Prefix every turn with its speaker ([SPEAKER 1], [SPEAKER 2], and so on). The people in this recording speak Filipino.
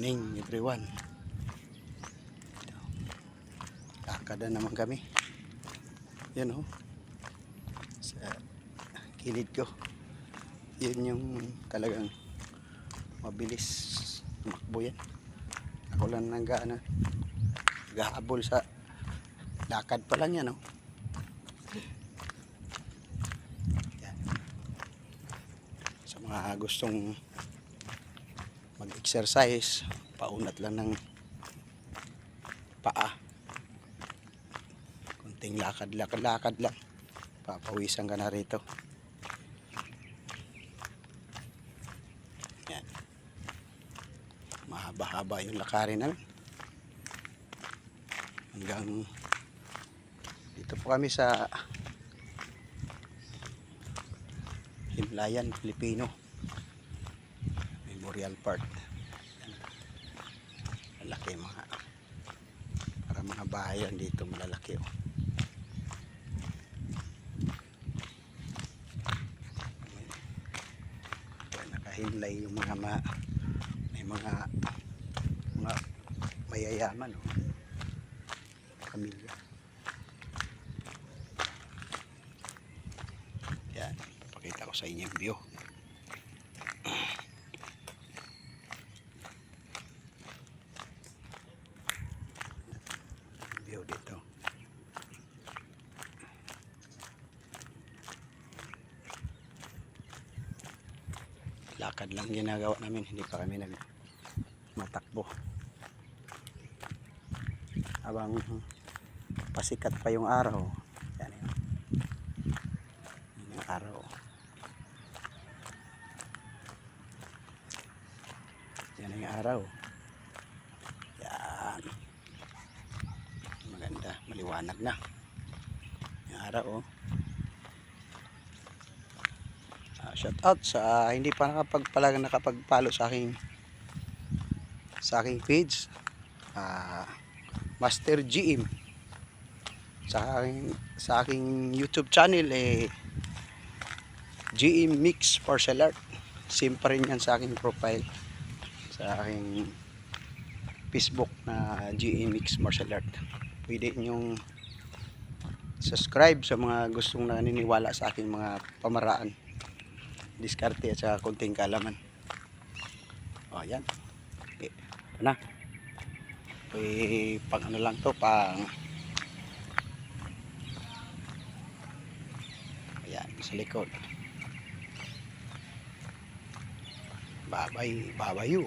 [SPEAKER 1] morning everyone. Na naman kami. Yan oh. Sa kilid ko. Yun yung talagang mabilis tumakbo yan. Ako lang nang gaana. Gahabol sa lakad pa lang yan oh. Yan. Sa mga gustong mag-exercise, paunat lang ng paa. Kunting lakad, lakad, lakad lang. Papawisan ka na rito. Yan. Mahaba-haba yung lakarin namin. Hanggang dito po kami sa Himlayan, Filipino. Memorial Park. Malaki mga para mga bahayan dito malalaki oh. Nakahinlay yung mga ma, may mga mga mayayaman oh. Pamilya. Yan, pakita ko sa inyo yung view dito. Lakad lang ginagawa namin, hindi pa kami nag matakbo. Habang pasikat pa yung araw. Yan yun. Yung araw. Yan yung araw. Yan maganda maliwanag na yung araw oh Ah, shout out sa hindi pa nakapagpala nakapagpalo sa aking sa aking page Ah, Master GM sa aking sa aking YouTube channel eh GM Mix Martial Art same rin yan sa aking profile sa aking Facebook na GMX Martial Art. Pwede nyong subscribe sa mga gustong naniniwala sa aking mga pamaraan. Diskarte at saka konting kalaman. O, yan. Okay. Ito na. Eh, pang ano lang to, pang Ayan, sa likod. Babay, babayu.